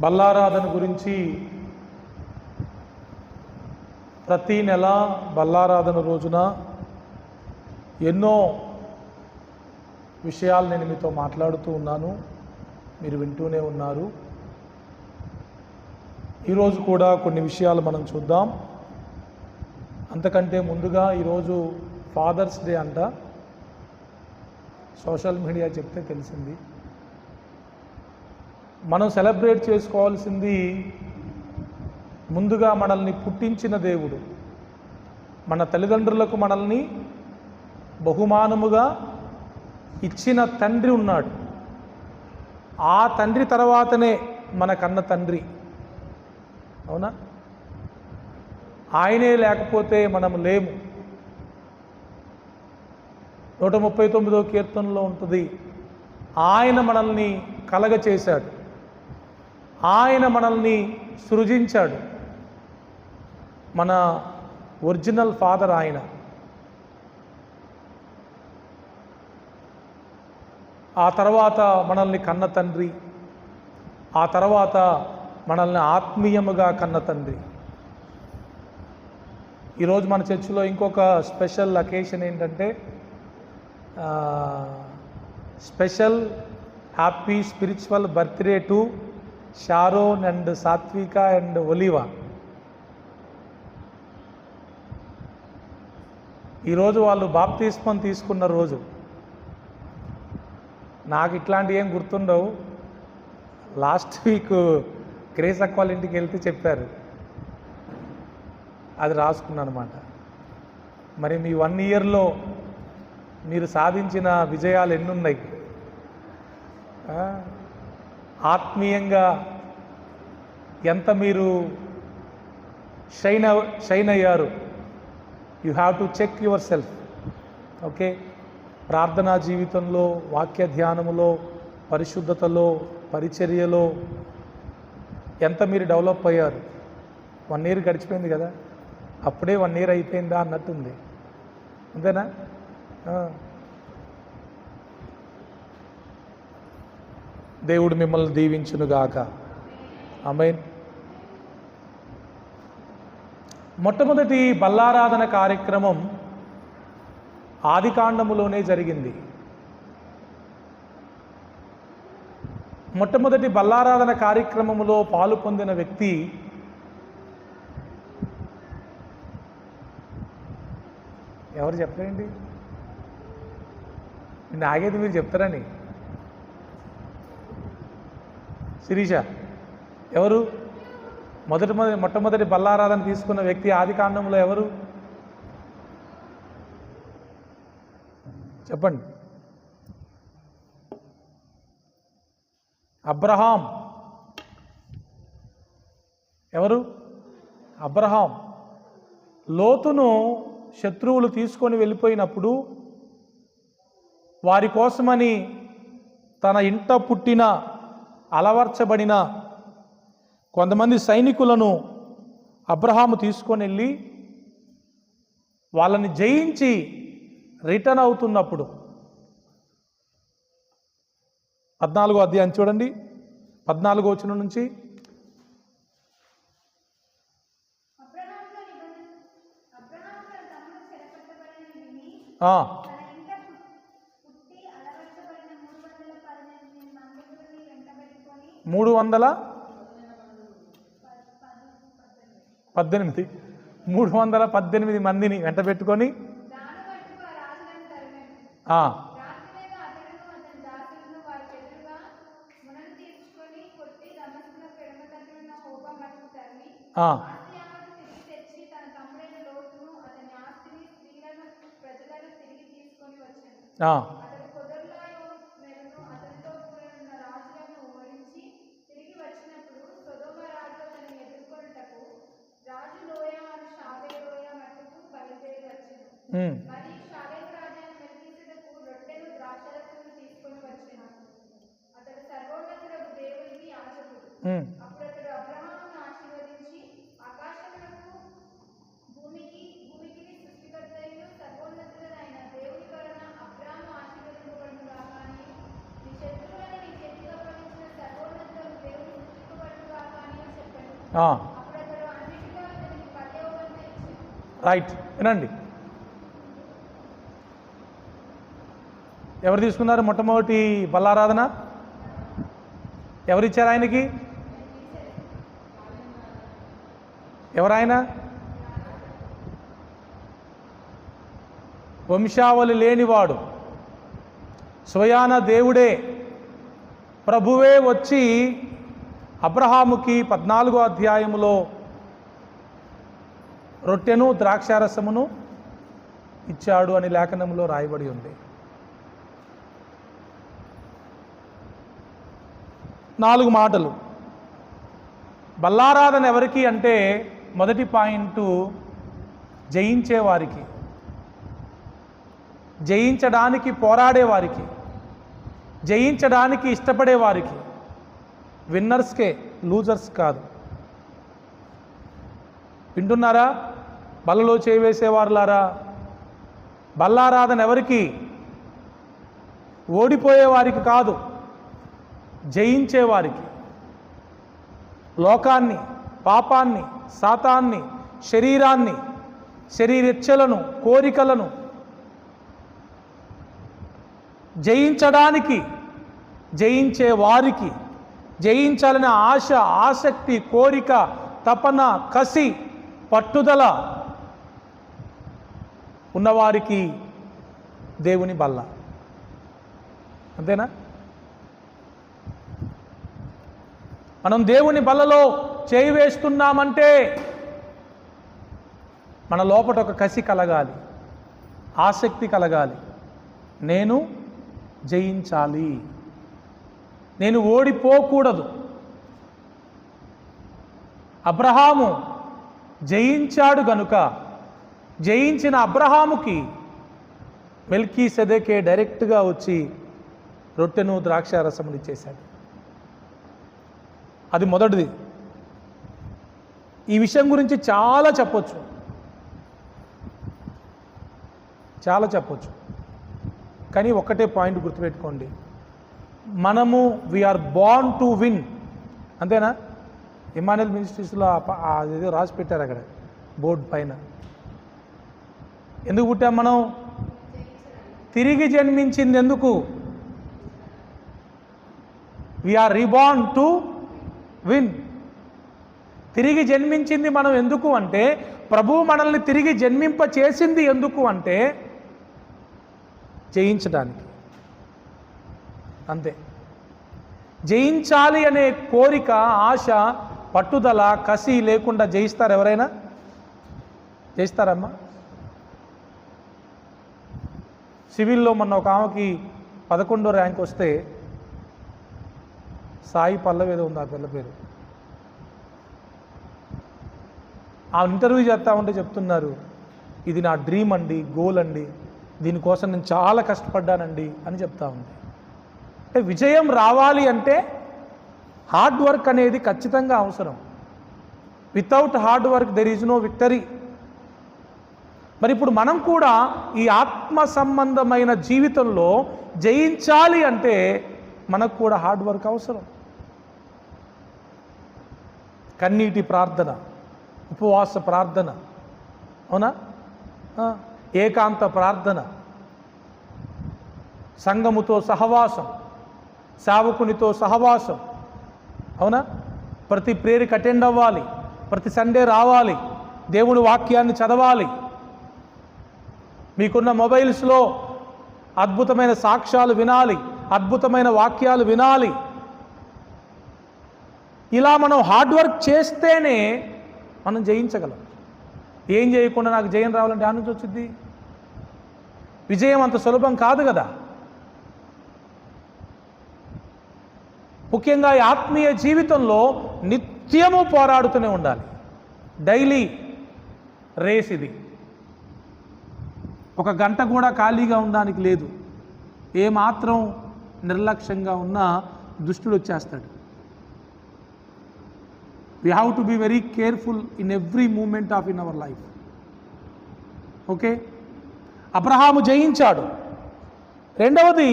బల్లారాధన గురించి ప్రతి నెల బల్లారాధన రోజున ఎన్నో విషయాలు నేను మీతో మాట్లాడుతూ ఉన్నాను. మీరు వింటూనే ఉన్నారు. ఈరోజు కూడా కొన్ని విషయాలు మనం చూద్దాం. అంతకంటే ముందుగా ఈరోజు ఫాదర్స్ డే అంట. సోషల్ మీడియా చెప్తే తెలిసింది. మనం సెలబ్రేట్ చేసుకోవాల్సింది ముందుగా మనల్ని పుట్టించిన దేవుడు. మన తల్లిదండ్రులకు మనల్ని బహుమానముగా ఇచ్చిన తండ్రి ఉన్నాడు. ఆ తండ్రి తర్వాతనే మన కన్న తండ్రి. అవునా? ఆయనే లేకపోతే మనం లేము. నూట ముప్పై తొమ్మిదో కీర్తనలో ఉంటుంది ఆయన మనల్ని కలగ చేశాడు ఆయన మనల్ని సృజించాడు. మన ఒరిజినల్ ఫాదర్ ఆయన. ఆ తర్వాత మనల్ని కన్న తండ్రి. ఆ తర్వాత మనల్ని ఆత్మీయముగా కన్న తండ్రి. ఈరోజు మన చర్చిలో ఇంకొక స్పెషల్ అకేషన్ ఏంటంటే special happy spiritual birthday to Sharon and Satvika and Oliva ఈరోజు వాళ్ళు బాప్తిస్మం తీసుకున్న రోజు. నాకు ఇట్లాంటివి ఏం గుర్తుండవు. లాస్ట్ వీక్ క్రేస్ అక్వాల్ ఇంటికి వెళ్తే చెప్పారు. అది రాసుకున్నాను అనమాట మరి మీ వన్ ఇయర్లో మీరు సాధించిన విజయాలు ఎన్నున్నాయి? ఆత్మీయంగా ఎంత మీరు షైన్ షైన్ అయ్యారు you have to check yourself okay ప్రార్థనా జీవితంలో వాక్య ధ్యానములో పరిశుద్ధతలో పరిచర్యలో ఎంత మీరు డెవలప్ అయ్యారు? వన్ ఇయర్ గడిచిపోయింది కదా? అప్పుడే వన్ ఇయర్ అయిపోయిందా అన్నట్టుంది. అంతేనా? దేవుడు మిమ్మల్ని దీవించునుగాక. ఆమెన్. మొట్టమొదటి బల్లారాధన కార్యక్రమం ఆదికాండములోనే జరిగింది. మొట్టమొదటి బల్లారాధన కార్యక్రమములో పాలు పొందిన వ్యక్తి ఎవరు చెప్పలేండి నేను ఆగేది మీరు చెప్తారని. శిరీష ఎవరు? మొదటి మొదటి మొట్టమొదటి బల్లారాధన తీసుకున్న వ్యక్తి ఆది కాండంలో ఎవరు? చెప్పండి. అబ్రహాం. ఎవరు? అబ్రహాం. లోతును శత్రువులు తీసుకొని వెళ్ళిపోయినప్పుడు వారి కోసమని తన ఇంట పుట్టిన అలవర్చబడిన కొంతమంది సైనికులను అబ్రహాము తీసుకొని వెళ్ళి వాళ్ళని జయించి రిటర్న్ అవుతున్నప్పుడు. పద్నాలుగో అధ్యాయం చూడండి. పద్నాలుగో వచనం నుంచి. ఆ, తన ఇంట పు- పుట్టి అలవర్చబడిన మూడు వందల పద్దెనిమిది మందిని వెంటబెట్టుకొని మూడు వందల పద్దెనిమిది. మూడు వందల పద్దెనిమిది మందిని వెంట పెట్టుకొని ఆ. రైట్ వినండి. ఎవరు తీసుకున్నారు మొట్టమొదటి బల్లారాధన ఎవరిచ్చారు ఆయనకి? ఎవరాయన? వంశావళి లేనివాడు. స్వయాన దేవుడే. ప్రభువే వచ్చి అబ్రహాముకి పద్నాలుగో అధ్యాయములో రొట్టెను ద్రాక్షారసమును ఇచ్చాడు అని లేఖనంలో రాయబడి ఉంది. నాలుగు మాటలు. బల్లారాధన ఎవరికి అంటే మొదటి పాయింట్ జయించేవారికి జయించడానికి పోరాడేవారికి జయించడానికి ఇష్టపడేవారికి విన్నర్స్కే లూజర్స్ కాదు. వింటున్నారా? బల్లలో చేవేసేవారులారా బల్లారాధన ఎవరికి? ఓడిపోయేవారికి కాదు జయించేవారికి లోకాన్ని పాపాన్ని సాతాన్ని శరీరాన్ని శరీరెచ్చలను కోరికలను జయించడానికి జయించే వారికి జయించాలనే ఆశ ఆసక్తి కోరిక తపన కసి పట్టుదల ఉన్నవారికి దేవుని బల్ల. అంతేనా? మనం దేవుని బల్లలో చేయి వేస్తున్నామంటే మన లోపట ఒక కసి కలగాలి ఆసక్తి కలగాలి. నేను జయించాలి. నేను ఓడిపోకూడదు. అబ్రహాము జయించాడు గనుక జయించిన అబ్రహాముకి మెల్కీ సెదకే డైరెక్ట్గా వచ్చి రొట్టెను ద్రాక్షారసములు ఇచ్చేశాడు. అది మొదటిది. ఈ విషయం గురించి చాలా చెప్పొచ్చు. చాలా చెప్పొచ్చు. కానీ ఒక్కటే పాయింట్ గుర్తుపెట్టుకోండి. మనము we are born to win అంతేనా? ఇమానుయల్ మినిస్ట్రీస్లో ఏదో రాసి పెట్టారు అక్కడ బోర్డు పైన. ఎందుకు పుట్టాం మనం? తిరిగి జన్మించింది ఎందుకు? వీఆర్ రీబాన్ టు విన్ తిరిగి జన్మించింది మనం ఎందుకు అంటే ప్రభువు మనల్ని తిరిగి జన్మింప చేసింది ఎందుకు అంటే జయించడానికి. అంతే. జయించాలి అనే కోరిక ఆశ పట్టుదల కసి లేకుండా జయిస్తారు ఎవరైనా? జయిస్తారమ్మా. సివిల్లో మొన్న ఒక ఆమెకి పదకొండో ర్యాంక్ వస్తే సాయి పల్లవి ఏదో ఉంది ఆ పిల్ల పేరు. ఆ ఇంటర్వ్యూ చేస్తా ఉంటే చెప్తున్నారు ఇది నా డ్రీమ్ అండి గోల్ అండి దీనికోసం నేను చాలా కష్టపడ్డానండి అని చెప్తా ఉంది అంటే విజయం రావాలి అంటే హార్డ్ వర్క్ అనేది ఖచ్చితంగా అవసరం. Without hard work there is no victory మరి ఇప్పుడు మనం కూడా ఈ ఆత్మ సంబంధమైన జీవితంలో జయించాలి అంటే మనకు కూడా హార్డ్ వర్క్ అవసరం. కన్నీటి ప్రార్థన ఉపవాస ప్రార్థన అవునా? ఏకాంత ప్రార్థన సంఘముతో సహవాసం సేవకునితో సహవాసం. అవునా? ప్రతి ప్రేరికి అటెండ్ అవ్వాలి. ప్రతి సండే రావాలి. దేవుని వాక్యాన్ని చదవాలి. మీకున్న మొబైల్స్లో అద్భుతమైన సాక్ష్యాలు వినాలి. అద్భుతమైన వాక్యాలు వినాలి. ఇలా మనం హార్డ్ వర్క్ చేస్తేనే మనం జయించగలం. ఏం చేయకుండా నాకు జయం రావాలంటే ఆ నుంచి వచ్చింది విజయం అంత సులభం కాదు కదా. ముఖ్యంగా ఈ ఆత్మీయ జీవితంలో నిత్యము పోరాడుతూనే ఉండాలి. డైలీ రేస్ ఇది. ఒక గంట కూడా ఖాళీగా ఉండడానికి లేదు. ఏమాత్రం నిర్లక్ష్యంగా ఉన్నా దుష్టుడు వచ్చేస్తాడు. We have to be very careful in every moment of in our life okay Abraham జయించాడు. రెండవది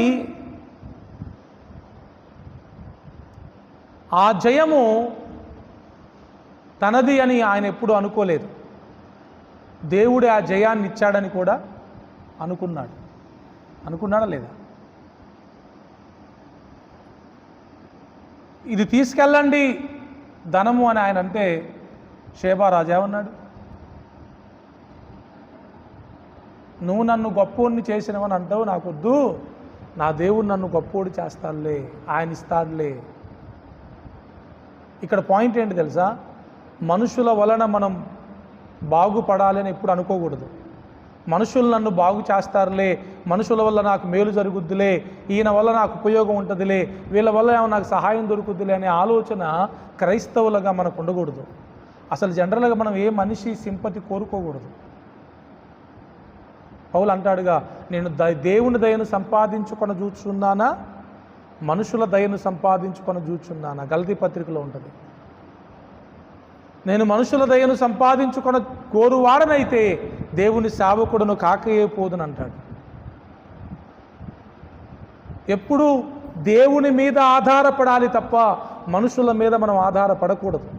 ఆ జయము తనది అని ఆయన ఎప్పుడు అనుకోలేదు. దేవుడే ఆ జయాన్ని ఇచ్చాడని కూడా అనుకున్నాడు. అనుకున్నాడా లేదా? ఇది తీసుకెళ్ళండి ధనము అని ఆయన అంటే షేబారాజు ఉన్నాడు. నువ్వు నన్ను గొప్పోడిని చేసినవని అంటావు నాకొద్దు. నా దేవుడు నన్ను గొప్పోడు చేస్తాడులే ఆయన ఇస్తాడులే. ఇక్కడ పాయింట్ ఏంటి తెలుసా? మనుషుల వలన మనం బాగుపడాలి అని ఎప్పుడు అనుకోకూడదు. మనుషులు నన్ను బాగు చేస్తారులే మనుషుల వల్ల నాకు మేలు జరుగుద్దిలే ఈయన వల్ల నాకు ఉపయోగం ఉంటుందిలే వీళ్ళ వల్ల ఏమో నాకు సహాయం దొరుకుద్దిలే అనే ఆలోచన క్రైస్తవులుగా మనకు ఉండకూడదు. అసలు జనరల్గా మనం ఏ మనిషి సింపతి కోరుకోకూడదు. పౌలు అంటాడుగా నేను ద దేవుని దయను సంపాదించుకొని చూస్తున్నానా మనుషుల దయను సంపాదించుకొని చూచున్నాను గలతీ పత్రికలో ఉంటుంది. నేను మనుషుల దయను సంపాదించుకొని కోరువాడనైతే దేవుని సేవకుడును కాకయే అంటాడు. ఎప్పుడు దేవుని మీద ఆధారపడాలి తప్ప మనుషుల మీద మనం ఆధారపడకూడదు.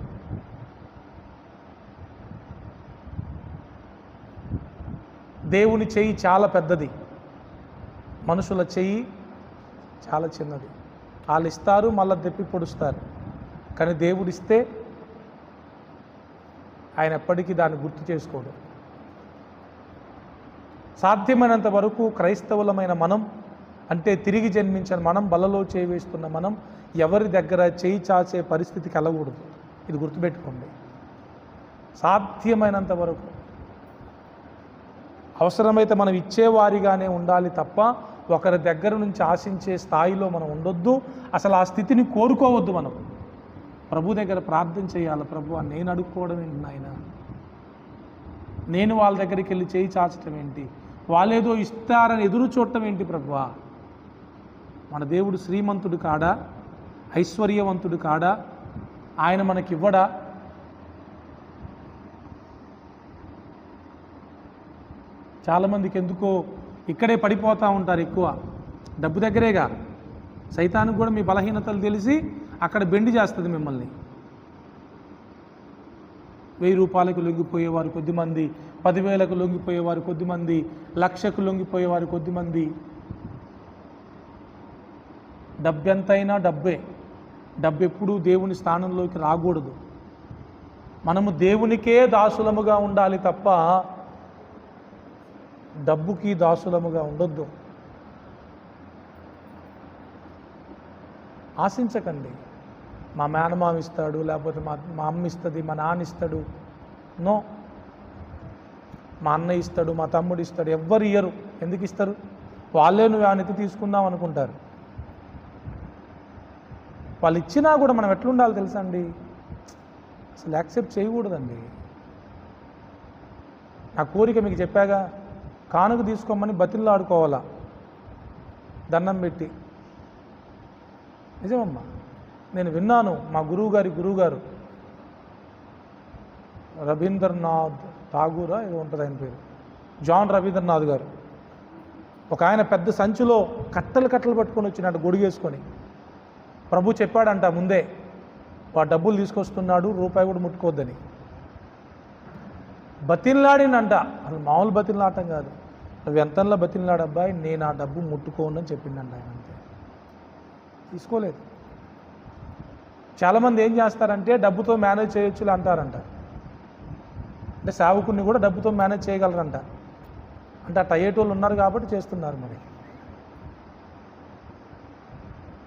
దేవుని చెయ్యి చాలా పెద్దది. మనుషుల చెయ్యి చాలా చిన్నది. వాళ్ళు ఇస్తారు మళ్ళీ దెప్పి పొడుస్తారు. కానీ దేవుడిస్తే ఆయన ఎప్పటికీ దాన్ని గుర్తు చేసుకోడు. సాధ్యమైనంత వరకు క్రైస్తవులమైన మనం అంటే తిరిగి జన్మించిన మనం బలలో చేయి వేస్తున్న మనం ఎవరి దగ్గర చేయి చాచే పరిస్థితి కలగకూడదు ఇది గుర్తుపెట్టుకోండి. సాధ్యమైనంత వరకు. అవసరమైతే మనం ఇచ్చేవారిగానే ఉండాలి తప్ప ఒకరి దగ్గర నుంచి ఆశించే స్థాయిలో మనం ఉండొద్దు. అసలు ఆ స్థితిని కోరుకోవద్దు మనం. ప్రభు దగ్గర ప్రార్థన చేయాలి. ప్రభు నేను అడుక్కోవడం ఏంటి నాయన? నేను వాళ్ళ దగ్గరికి వెళ్ళి చేయి చాచటం ఏంటి? వాళ్ళేదో ఇస్తారని ఎదురు చూడటం ఏంటి ప్రభువా మన దేవుడు శ్రీమంతుడు కాడా? ఐశ్వర్యవంతుడు కాడా? ఆయన మనకివ్వడా చాలామందికి ఎందుకో ఇక్కడే పడిపోతూ ఉంటారు ఎక్కువ. డబ్బు దగ్గరేగా. సైతానికి కూడా మీ బలహీనతలు తెలిసి అక్కడ బెండి చేస్తుంది మిమ్మల్ని. వెయ్యి రూపాయలకు లొంగిపోయేవారు కొద్దిమంది పదివేలకు లొంగిపోయేవారు కొద్దిమంది లక్షకు లొంగిపోయేవారు కొద్దిమంది. డబ్బెంతైనా డబ్బే. డబ్బు ఎప్పుడూ దేవుని స్థానంలోకి రాకూడదు. మనము దేవునికే దాసులముగా ఉండాలి తప్ప డబ్బుకి దాసులముగా ఉండొద్దు. ఆశించకండి. మా మేనమామ ఇస్తాడు లేకపోతే మా మా అమ్మ ఇస్తుంది మా నాన్న ఇస్తాడు నో. మా అన్న ఇస్తాడు మా తమ్ముడు ఇస్తాడు ఎవ్వరు ఇయ్యరు. ఎందుకు ఇస్తారు? వాళ్ళే నువ్వు ఏమైనా తీసుకుందాం అనుకుంటారు. వాళ్ళు ఇచ్చినా కూడా మనం ఎట్లుండాలి తెలుసా అండి అసలు యాక్సెప్ట్ చేయకూడదండి. నా కోరిక మీకు చెప్పాగా కానుక తీసుకోమని బతిల్లాడుకోవాలా దండం పెట్టి. నిజమమ్మా. నేను విన్నాను మా గురువు గారి రవీంద్రనాథ్ ఠాగూరా ఏదో ఉంటుంది ఆయన పేరు. జాన్ రవీంద్రనాథ్ గారు. ఒక ఆయన పెద్ద సంచిలో కట్టలు కట్టలు పట్టుకొని వచ్చినట్టు గొడిగేసుకొని ప్రభు చెప్పాడంట ముందే వాడు డబ్బులు తీసుకొస్తున్నాడు రూపాయి కూడా ముట్టుకోవద్దని. బతిన్లాడినంట అసలు మామూలు బతిన్లాడటం కాదు. నువ్వు ఎంతలో బతిన్లాడబ్బాయి నేను ఆ డబ్బు ముట్టుకోను అని చెప్పిండంట ఆయన అంతే. తీసుకోలేదు. చాలామంది ఏం చేస్తారంటే డబ్బుతో మేనేజ్ చేయొచ్చులే అంటారంట. అంటే సేవకుని కూడా డబ్బుతో మేనేజ్ చేయగలరంట. అంటే అట్ట అయ్యేటోళ్ళు ఉన్నారు కాబట్టి చేస్తున్నారు మరి.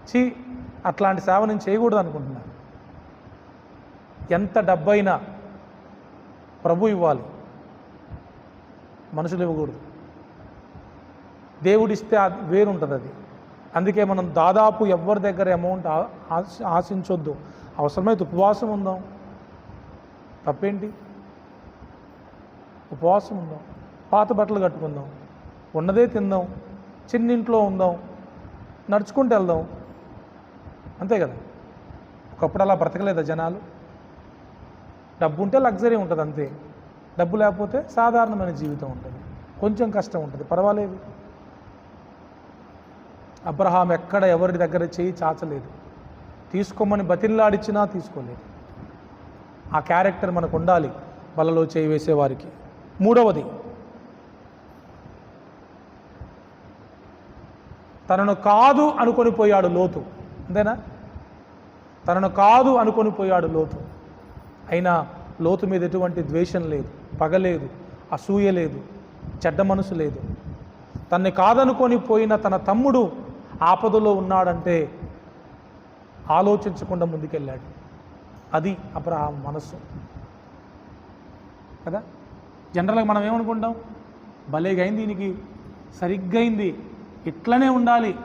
చి అట్లాంటి సేవ నేను చేయకూడదు అనుకుంటున్నాను ఎంత డబ్బైనా ప్రభు ఇవ్వాలి. మనుషులు ఇవ్వకూడదు. దేవుడిస్తే అది వేరుంటుంది అది. అందుకే మనం దాదాపు ఎవరి దగ్గర అమౌంట్ ఆశించొద్దు. అవసరమైతే ఉపవాసం ఉందాం. తప్పేంటి? ఉపవాసం ఉందాం. పాత బట్టలు కట్టుకుందాం. ఉన్నదే తిందాం. చిన్నింట్లో ఉందాం. నడుచుకుంటూ వెళ్దాం. అంతే కదా? ఒకప్పుడు అలా బ్రతకలేదా జనాలు? డబ్బు ఉంటే లగ్జరీ ఉంటుంది అంతే. డబ్బు లేకపోతే సాధారణమైన జీవితం ఉంటుంది. కొంచెం కష్టం ఉంటుంది. పర్వాలేదు. అబ్రహాం ఎక్కడ ఎవరి దగ్గర చేయి చాచలేదు. తీసుకోమని బతిల్లాడిచ్చినా తీసుకోలేదు. ఆ క్యారెక్టర్ మనకు ఉండాలి. వలలో చేయి వేసేవారికి. మూడవది. తనను కాదు అనుకొని పోయాడు లోతు. అంతేనా? తనను కాదు అనుకొని పోయాడు లోతు. అయినా లోతు మీద ఎటువంటి ద్వేషం లేదు పగ లేదు అసూయ లేదు చెడ్డ మనసు లేదు. తన్ని కాదనుకొని పోయిన తన తమ్ముడు ఆపదలో ఉన్నాడంటే ఆలోచించకుండా ముందుకెళ్ళాడు. అది అబ్రహాం మనస్సు. కదా? జనరల్గా మనం ఏమనుకుంటాం? భలేగా అయింది దీనికి సరిగ్గా అయింది ఇట్లనే ఉండాలి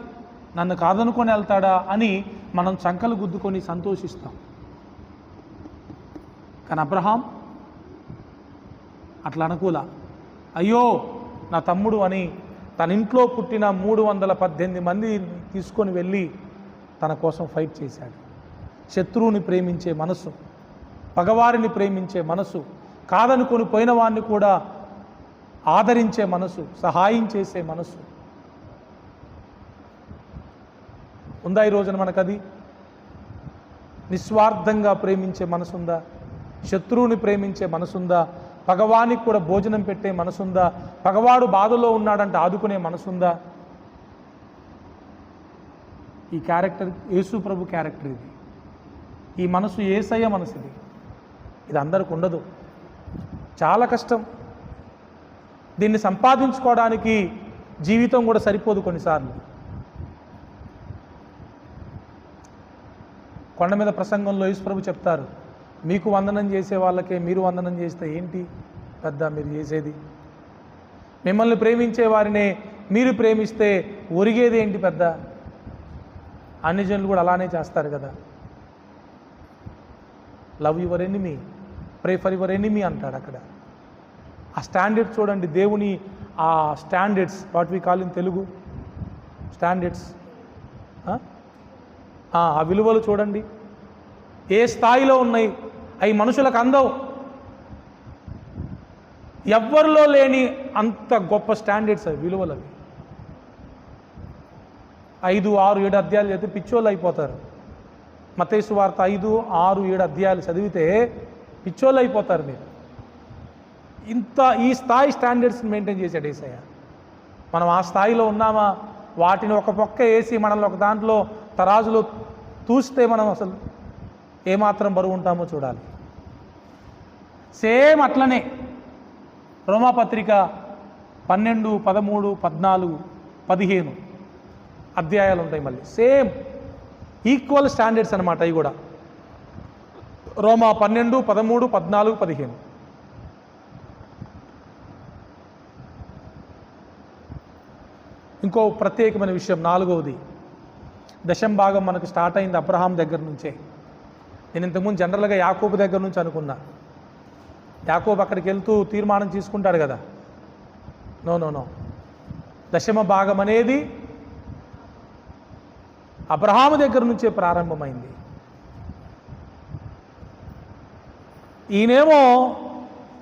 నన్ను కాదనుకొని వెళ్తాడా అని మనం చంకలు గుద్దుకొని సంతోషిస్తాం. కానీ అబ్రహాం అట్లా అనుకూల. అయ్యో నా తమ్ముడు అని తన ఇంట్లో పుట్టిన మూడు వందల పద్దెనిమిది మంది తీసుకొని వెళ్ళి తన కోసం ఫైట్ చేశాడు. శత్రువుని ప్రేమించే మనసు పగవారిని ప్రేమించే మనసు కాదనుకొని పోయిన వారిని కూడా ఆదరించే మనసు సహాయం చేసే మనసు. ఉందా ఈ రోజున మనకది? నిస్వార్థంగా ప్రేమించే మనసుందా? శత్రువుని ప్రేమించే మనసుందా? పగవానికి కూడా భోజనం పెట్టే మనసుందా? పగవాడు బాధలో ఉన్నాడంటే ఆదుకునే మనసుందా? ఈ క్యారెక్టర్ యేసు ప్రభు క్యారెక్టర్ ఇది. ఈ మనసు ఏసయ్య మనసు ఇది ఇది అందరికి ఉండదు. చాలా కష్టం. దీన్ని సంపాదించుకోవడానికి జీవితం కూడా సరిపోదు కొన్నిసార్లు. కొండ మీద ప్రసంగంలో యేసుప్రభు చెప్తారు మీకు వందనం చేసే వాళ్ళకే మీరు వందనం చేస్తే ఏంటి? పెద్ద మీరు చేసేది. మిమ్మల్ని ప్రేమించే వారినే మీరు ప్రేమిస్తే ఒరిగేది ఏంటి పెద్ద? అన్ని జనులు కూడా అలానే చేస్తారు కదా. Love your enemy pray for your enemy అంటాడు అక్కడ. ఆ స్టాండర్డ్స్ చూడండి దేవుని ఆ standards what we call in Telugu? Standards ఆ విలువలు చూడండి. ఏ స్థాయిలో ఉన్నాయి? అవి మనుషులకు అందవు. ఎవ్వరిలో లేని అంత గొప్ప స్టాండర్డ్స్ అవి విలువలు అవి ఐదు ఆరు ఏడు అధ్యాయాలు చదివితే పిచ్చోళ్ళు అయిపోతారు. మతేసు వార్త ఐదు ఆరు ఏడు అధ్యాయాలు చదివితే పిచ్చోళ్ళు అయిపోతారు మీరు. ఇంత ఈ స్థాయి స్టాండర్డ్స్ మెయింటైన్ చేశాడు ఏసయ్య. మనం ఆ స్థాయిలో ఉన్నామా? వాటిని ఒక పక్క వేసి మనల్ని ఒక దాంట్లో తరాజులో తూస్తే మనం అసలు ఏమాత్రం బరువు ఉంటామో చూడాలి. సేమ్ అట్లనే రోమాపత్రిక పన్నెండు పదమూడు పద్నాలుగు పదిహేను అధ్యాయాలు ఉంటాయి మళ్ళీ. సేమ్ ఈక్వల్ స్టాండర్డ్స్ అనమాట అవి కూడా. రోమా పన్నెండు పదమూడు పద్నాలుగు పదిహేను. ఇంకో ప్రత్యేకమైన విషయం నాలుగవది. దశం భాగం మనకు స్టార్ట్ అయింది అబ్రహాం దగ్గర నుంచే. నేను ఇంతకుముందు జనరల్గా యాకోబు దగ్గర నుంచి అనుకున్నా. యాకోబు అక్కడికి వెళ్తూ తీర్మానం తీసుకుంటాడు కదా. No no no. దశమ భాగం అనేది అబ్రహాము దగ్గర నుంచే ప్రారంభమైంది. ఈయనేమో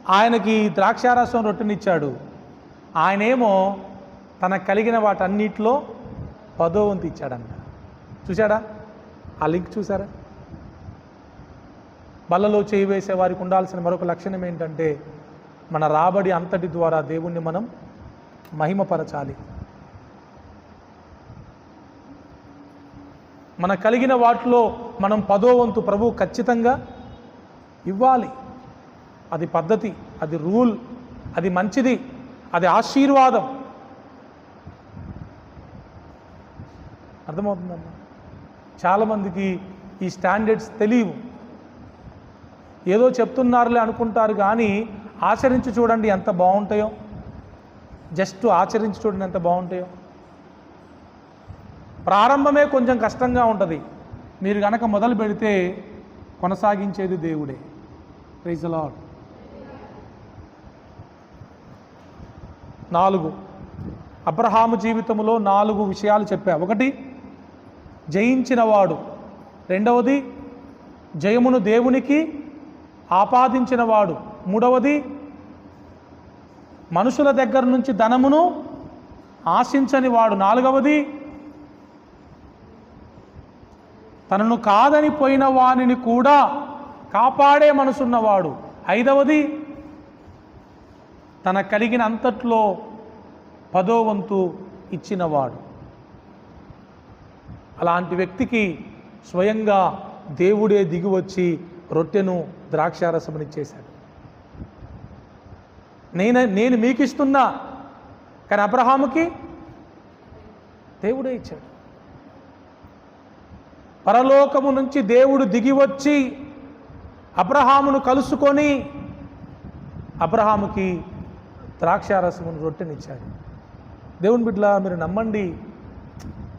ఆయనకి ద్రాక్షారసం రొట్టెనిచ్చాడు. ఆయనేమో తనకు కలిగిన వాటన్నిటిలో పదో వంతు ఇచ్చాడంట చూశాడా? ఆ లింక్ చూసారా బల్లలో చేయి వేసే వారికి ఉండాల్సిన మరొక లక్షణం ఏంటంటే మన రాబడి అంతటి ద్వారా దేవుణ్ణి మనం మహిమపరచాలి. మన కలిగిన వాటిలో మనం పదో వంతు ప్రభు ఖచ్చితంగా ఇవ్వాలి. అది పద్ధతి అది రూల్ అది మంచిది అది ఆశీర్వాదం. అర్థమవుతుందమ్మా? చాలామందికి ఈ స్టాండర్డ్స్ తెలియవు. ఏదో చెప్తున్నారులే అనుకుంటారు కానీ ఆచరించి చూడండి ఎంత బాగుంటాయో. జస్ట్ ఆచరించి చూడండి ఎంత బాగుంటాయో. ప్రారంభమే కొంచెం కష్టంగా ఉంటుంది. మీరు కనుక మొదలు పెడితే కొనసాగించేది దేవుడే. ప్రైజ్ లాడ్ నాలుగు. అబ్రహాము జీవితంలో నాలుగు విషయాలు చెప్పా. ఒకటి జయించినవాడు. రెండవది జయమును దేవునికి ఆపాదించినవాడు. మూడవది మనుషుల దగ్గర నుంచి ధనమును ఆశించని వాడు. నాలుగవది తనను కాదని పోయిన వానిని కూడా కాపాడే మనసున్నవాడు. ఐదవది తన కలిగిన అంతట్లో పదో వంతు ఇచ్చినవాడు. అలాంటి వ్యక్తికి స్వయంగా దేవుడే దిగివచ్చి రొట్టెను ద్రాక్షారసముని ద్రాక్షారసమునిచ్చేశాడు నేను నేను మీకు ఇస్తున్నా కానీ అబ్రహాముకి దేవుడే ఇచ్చాడు. పరలోకము నుంచి దేవుడు దిగి వచ్చి అబ్రహామును కలుసుకొని అబ్రహాముకి ద్రాక్షారసమును రొట్టెనిచ్చాడు. దేవుని బిడ్డలా మీరు నమ్మండి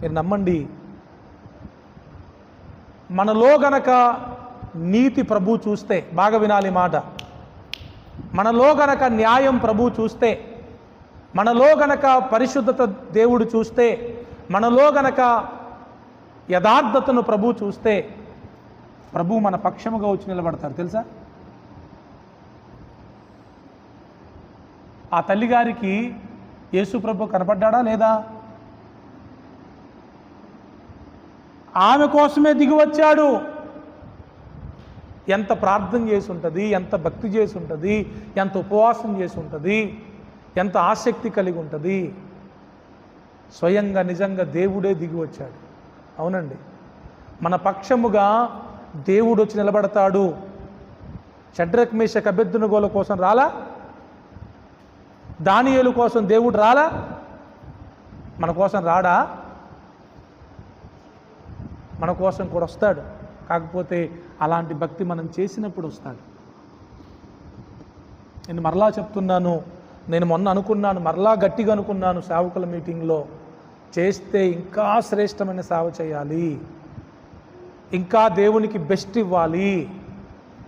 మీరు నమ్మండి మనలో గనక నీతి ప్రభు చూస్తే బాగా వినాలి మాట. మనలో గనక న్యాయం ప్రభు చూస్తే మనలో గనక పరిశుద్ధత దేవుడు చూస్తే మనలో గనక యథార్థతను ప్రభు చూస్తే ప్రభు మన పక్షముగా వచ్చి నిలబడతారు. తెలుసా? ఆ తల్లిగారికి యేసు ప్రభు కనపడ్డాడా లేదా? ఆమె కోసమే దిగి వచ్చాడు. ఎంత ప్రార్థన చేసి ఉంటుంది ఎంత భక్తి చేసి ఉంటుంది ఎంత ఉపవాసం చేసి ఉంటుంది ఎంత ఆసక్తి కలిగి ఉంటుంది స్వయంగా నిజంగా దేవుడే దిగి వచ్చాడు. అవునండి. మన పక్షముగా దేవుడు వచ్చి నిలబడతాడు. షడ్రక్ మేషక్ అభ్యర్థుని గోల కోసం రాలా? దానియలు కోసం దేవుడు రాలా? మన కోసం రాడా? మన కోసం కూడా వస్తాడు. కాకపోతే అలాంటి భక్తి మనం చేసినప్పుడు వస్తాడు. నేను మరలా చెప్తున్నాను నేను మొన్న అనుకున్నాను మరలా గట్టిగా అనుకున్నాను సేవకుల మీటింగ్లో చేస్తే ఇంకా శ్రేష్టమైన సేవ చేయాలి. ఇంకా దేవునికి బెస్ట్ ఇవ్వాలి.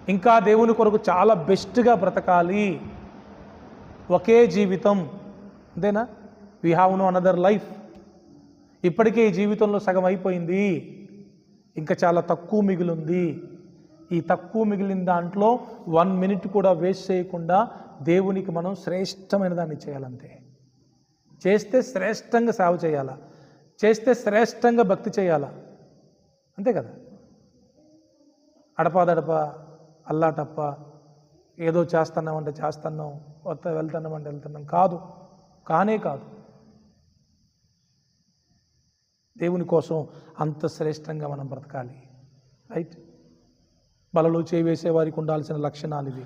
ఇంకా దేవుని కొరకు చాలా బెస్ట్గా బ్రతకాలి. ఒకే జీవితం అంతేనా? We have no another life ఇప్పటికే ఈ జీవితంలో సగం అయిపోయింది. ఇంకా చాలా తక్కువ మిగిలింది. ఈ తక్కువ మిగిలిన దాంట్లో వన్ మినిట్ కూడా వేస్ట్ చేయకుండా దేవునికి మనం శ్రేష్టమైన దాన్ని చేయాలంతే. చేస్తే శ్రేష్టంగా సేవ చేయాలా? చేస్తే శ్రేష్టంగా భక్తి చేయాలా? అంతే కదా? అడపాదడప అల్లాటప్ప ఏదో చేస్తున్నామంటే చేస్తున్నాం వస్తా వెళ్తున్నామంటే వెళ్తున్నాం. కాదు. కానే కాదు. దేవుని కోసం అంత శ్రేష్టంగా మనం బ్రతకాలి. రైట్? బలలో చేయి వేసే వారికి ఉండాల్సిన లక్షణాలు ఇవి.